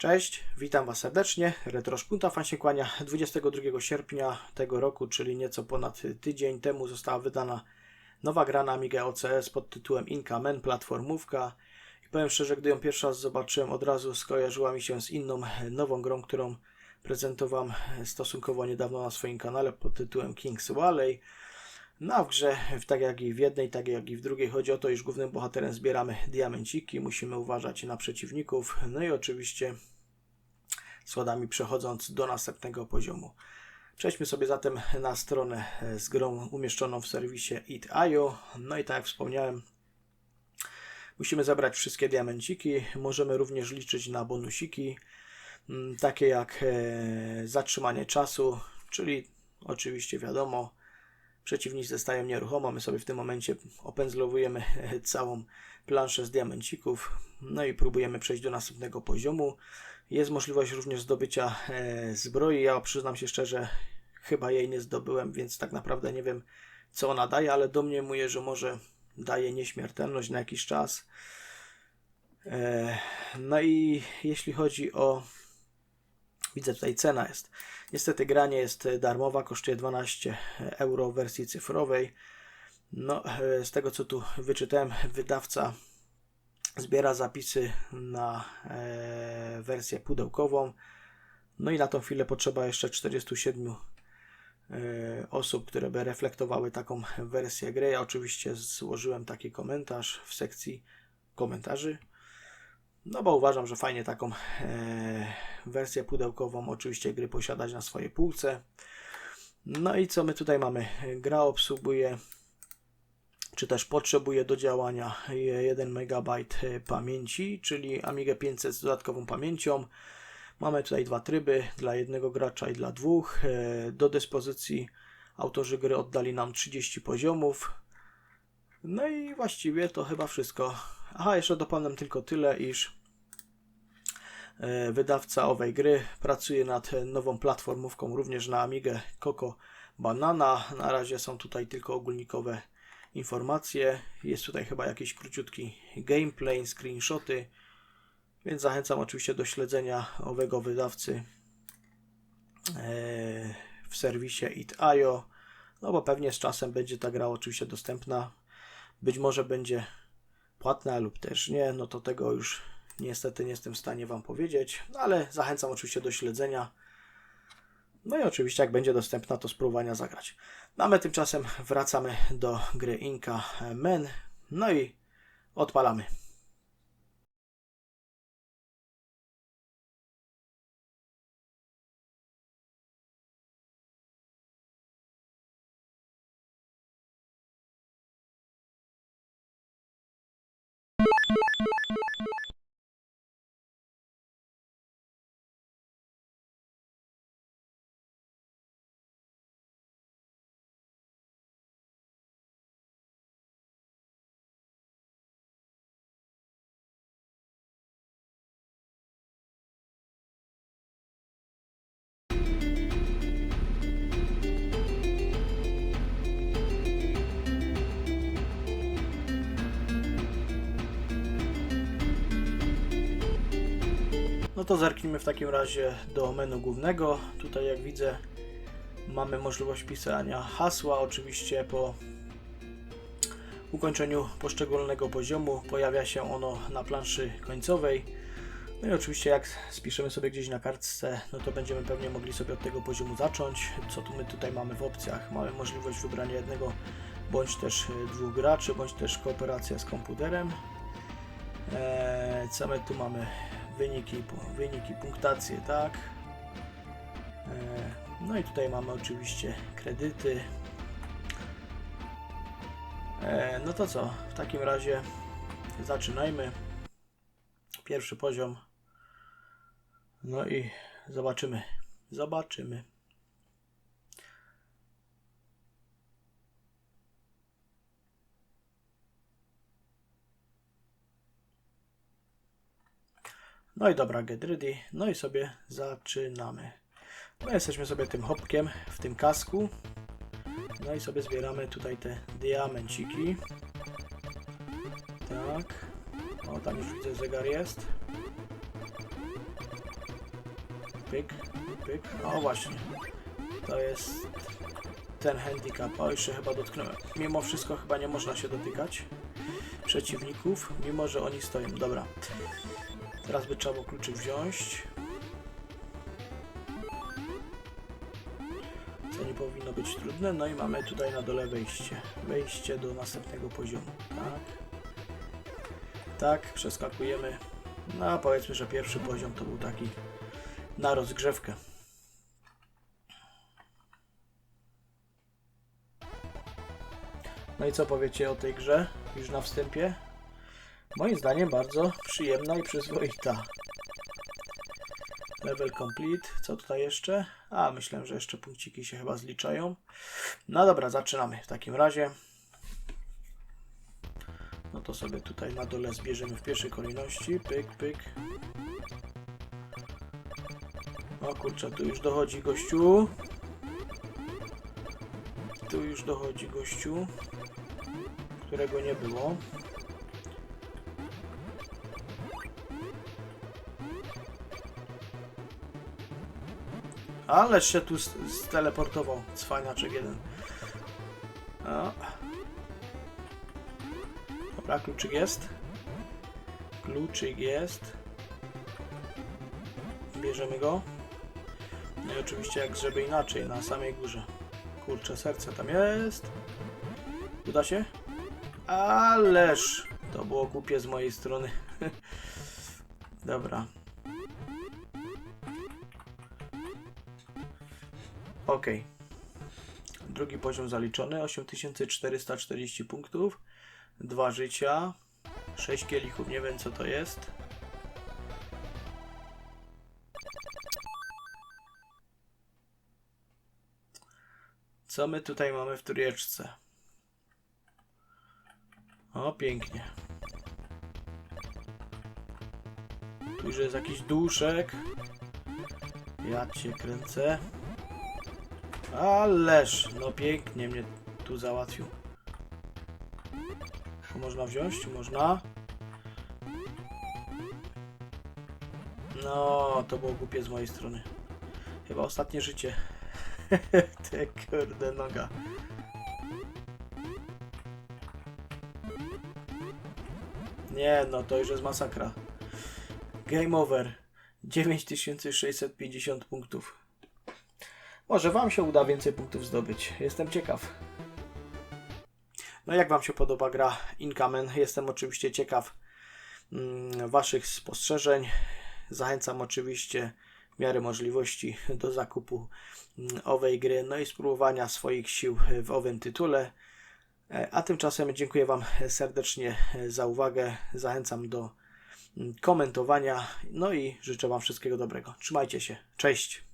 Cześć, witam Was serdecznie. Retro Szpunta Fan się kłania. 22 sierpnia tego roku, czyli nieco ponad tydzień temu została wydana nowa gra na Amiga OCS pod tytułem Inka Men Platformówka. I powiem szczerze, gdy ją pierwszy raz zobaczyłem, od razu skojarzyła mi się z inną nową grą, którą prezentowałem stosunkowo niedawno na swoim kanale pod tytułem King's Valley. No a w grze, tak jak i w jednej, tak jak i w drugiej, chodzi o to, iż głównym bohaterem zbieramy diamenciki, musimy uważać na przeciwników, no i oczywiście schodami przechodząc do następnego poziomu. Przejdźmy sobie zatem na stronę e, z grą umieszczoną w serwisie it.io. No i tak jak wspomniałem, musimy zabrać wszystkie diamenciki. Możemy również liczyć na bonusiki, mm, takie jak e, zatrzymanie czasu, czyli oczywiście wiadomo, przeciwnicy zostają nieruchomo. My sobie w tym momencie opędzlowujemy całą planszę z diamencików, no i próbujemy przejść do następnego poziomu. Jest możliwość również zdobycia e, zbroi. Ja przyznam się szczerze, chyba jej nie zdobyłem, więc tak naprawdę nie wiem, co ona daje, ale domniemuję, że może daje nieśmiertelność na jakiś czas. E, no i jeśli chodzi o. Widzę tutaj cena jest. Niestety gra nie jest darmowa, kosztuje 12 euro w wersji cyfrowej. No, e, z tego co tu wyczytałem, wydawca zbiera zapisy na e, wersję pudełkową. No i na tą chwilę potrzeba jeszcze 47 e, osób, które by reflektowały taką wersję gry. Ja oczywiście złożyłem taki komentarz w sekcji komentarzy. No bo uważam, że fajnie taką e, wersję pudełkową oczywiście gry posiadać na swojej półce. No i co my tutaj mamy? Gra obsługuje czy też potrzebuje do działania 1 MB pamięci, czyli Amiga 500 z dodatkową pamięcią. Mamy tutaj dwa tryby, dla jednego gracza i dla dwóch. E, Do dyspozycji autorzy gry oddali nam 30 poziomów. No i właściwie to chyba wszystko. Aha, jeszcze dopowiem tylko tyle, iż e, wydawca owej gry pracuje nad nową platformówką również na Amigę Coco Banana. Na razie są tutaj tylko ogólnikowe informacje. Jest tutaj chyba jakiś króciutki gameplay, screenshoty, więc zachęcam oczywiście do śledzenia owego wydawcy e, w serwisie it.io, no bo pewnie z czasem będzie ta gra oczywiście dostępna. Być może będzie płatna lub też nie, no to tego już niestety nie jestem w stanie Wam powiedzieć, ale zachęcam oczywiście do śledzenia. No i oczywiście, jak będzie dostępna, to spróbowania zagrać. No a my tymczasem wracamy do gry Inka Men. No i odpalamy. No to zerknijmy w takim razie do menu głównego. Tutaj jak widzę mamy możliwość pisania hasła. Oczywiście po ukończeniu poszczególnego poziomu pojawia się ono na planszy końcowej. No i oczywiście jak spiszemy sobie gdzieś na kartce, no to będziemy pewnie mogli sobie od tego poziomu zacząć. Co tu my tutaj mamy w opcjach? Mamy możliwość wybrania jednego bądź też y, dwóch graczy, bądź też kooperacja z komputerem. Eee, co my tu mamy? Wyniki, wyniki, punktacje, tak. Eee, no i tutaj mamy oczywiście kredyty. Eee, no to co? W takim razie zaczynajmy. Pierwszy poziom. No i zobaczymy. Zobaczymy. No i dobra, get ready. No i sobie zaczynamy. No jesteśmy sobie tym hopkiem w tym kasku. No i sobie zbieramy tutaj te diamenciki. Tak. O, tam już widzę zegar jest. pyk, pyk. O właśnie. To jest ten handicap. O, jeszcze chyba dotknąłem. Mimo wszystko chyba nie można się dotykać przeciwników, mimo że oni stoją. Dobra. Teraz by trzeba było kluczyk wziąć. Co nie powinno być trudne. No i mamy tutaj na dole wejście. Wejście do następnego poziomu. Tak. Tak, przeskakujemy. No, powiedzmy, że pierwszy poziom to był taki na rozgrzewkę. No i co powiecie o tej grze już na wstępie? Moim zdaniem bardzo przyjemna i przyzwoita. Level complete. Co tutaj jeszcze? A, myślałem, że jeszcze punkciki się chyba zliczają. No dobra, zaczynamy w takim razie. No to sobie tutaj na dole zbierzemy w pierwszej kolejności. Pyk, pyk. O kurczę, tu już dochodzi gościu. Tu już dochodzi gościu, którego nie było. Ależ się tu steleportował, cwaniaczek jeden. O. Dobra, kluczyk jest. Kluczyk jest. Bierzemy go. No i oczywiście jak żeby inaczej, na samej górze. Kurczę, serce tam jest. Uda się? Ależ to było głupie z mojej strony. Dobra. Ok. Drugi poziom zaliczony. 8440 punktów. Dwa życia. 6 kielichów. Nie wiem co to jest. Co my tutaj mamy w turieczce? O, pięknie. Tu już jest jakiś duszek. Ja cię kręcę. Ależ, no pięknie mnie tu załatwił. To można wziąć? Można. No, to było głupie z mojej strony. Chyba ostatnie życie. Te kurde noga. Nie, no to już jest masakra. Game over. 9650 punktów. Może Wam się uda więcej punktów zdobyć. Jestem ciekaw. No jak Wam się podoba gra Inkamen? Jestem oczywiście ciekaw mm, Waszych spostrzeżeń. Zachęcam oczywiście w miarę możliwości do zakupu mm, owej gry, no i spróbowania swoich sił w owym tytule. E, A tymczasem dziękuję Wam serdecznie za uwagę. Zachęcam do mm, komentowania. No i życzę Wam wszystkiego dobrego. Trzymajcie się. Cześć.